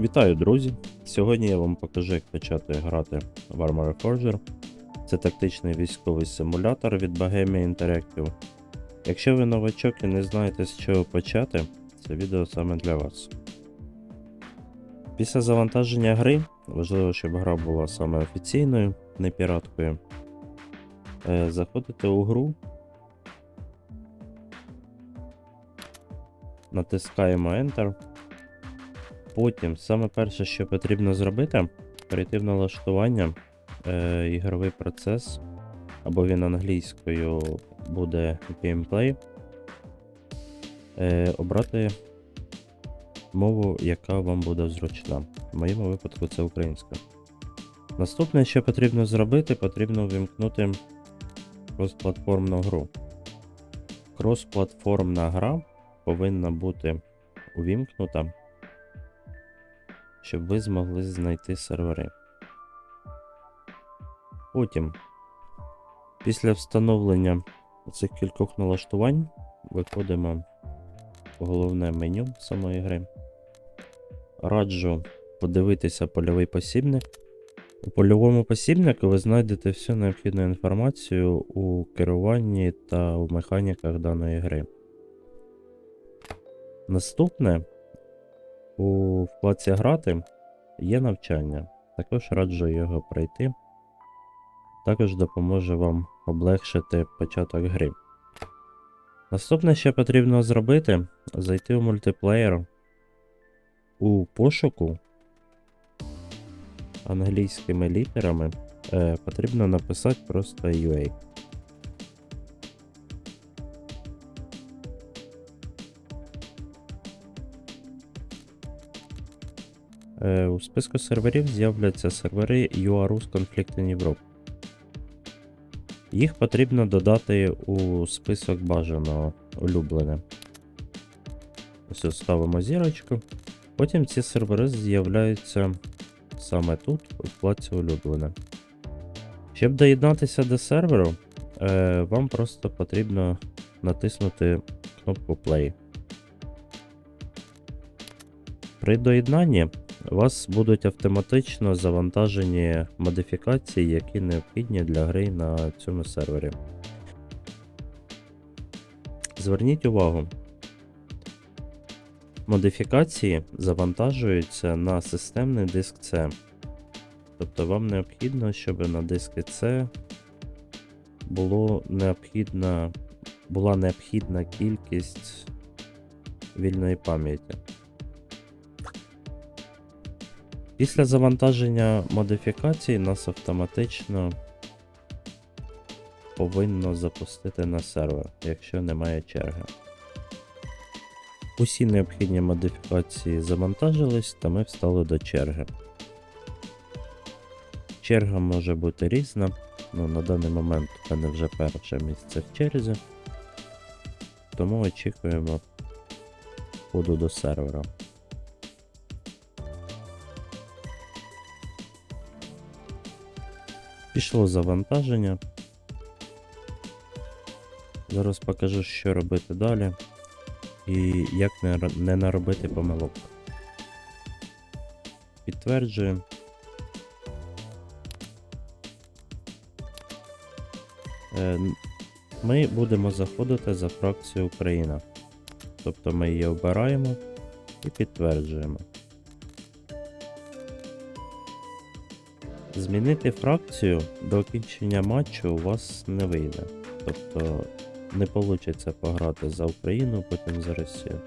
Вітаю, друзі! Сьогодні я вам покажу, як почати грати в Armored Forger. Це тактичний військовий симулятор від Bohemia Interactive. Якщо ви новачок і не знаєте з чого почати, це відео саме для вас. Після завантаження гри важливо, щоб гра була саме офіційною, не піраткою. Е, Заходите у гру, натискаємо Enter. Потім саме перше, що потрібно зробити, перейти в налаштування, е, ігровий процес, або він англійською буде gameplay, е, обрати мову, яка вам буде зручна. В моєму випадку це українська. Наступне, що потрібно зробити, потрібно увімкнути кросплатформну гру. Кросплатформна гра повинна бути увімкнута щоб ви змогли знайти сервери. Потім, після встановлення цих кількох налаштувань, виходимо в головне меню самої гри. Раджу подивитися польовий посібник. У польовому посібнику ви знайдете всю необхідну інформацію у керуванні та у механіках даної гри. Наступне у вкладці грати є навчання. Також раджу його пройти. Також допоможе вам облегшити початок гри. Наступне, що потрібно зробити, зайти у мультиплеєр у пошуку англійськими літерами е, потрібно написати просто UA. У списку серверів з'являться сервери UARUS Conflict in Europe. Їх потрібно додати у список бажаного улюблене. Ось ось ставимо зірочку. Потім ці сервери з'являються саме тут, у вкладці улюблене. Щоб доєднатися до серверу, е, вам просто потрібно натиснути кнопку Play. При доєднанні у вас будуть автоматично завантажені модифікації, які необхідні для гри на цьому сервері. Зверніть увагу. Модифікації завантажуються на системний диск C. Тобто вам необхідно, щоб на диску C було необхідна, була необхідна кількість вільної пам'яті. Після завантаження модифікацій нас автоматично повинно запустити на сервер, якщо немає черги. Усі необхідні модифікації завантажились, та ми встали до черги. Черга може бути різна, ну на даний момент в мене вже перше місце в черзі, тому очікуємо входу до сервера. Пішло завантаження. Зараз покажу, що робити далі і як не, наробити помилок. Підтверджуємо. Е, Ми будемо заходити за фракцію Україна. Тобто ми її обираємо і підтверджуємо. Змінити фракцію до окінчення матчу у вас не вийде. Тобто не вийде пограти за Україну, потім за Росію.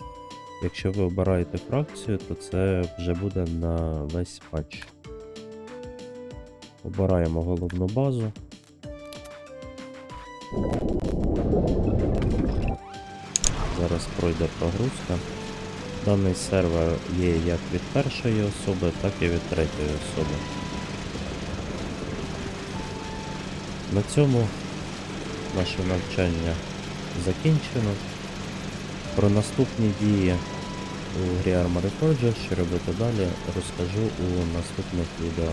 Якщо ви обираєте фракцію, то це вже буде на весь матч. Обираємо головну базу. Зараз пройде прогрузка. Даний сервер є як від першої особи, так і від третьої особи. На цьому наше навчання закінчено. Про наступні дії у грі Armored Forge, що робити далі, розкажу у наступних відео.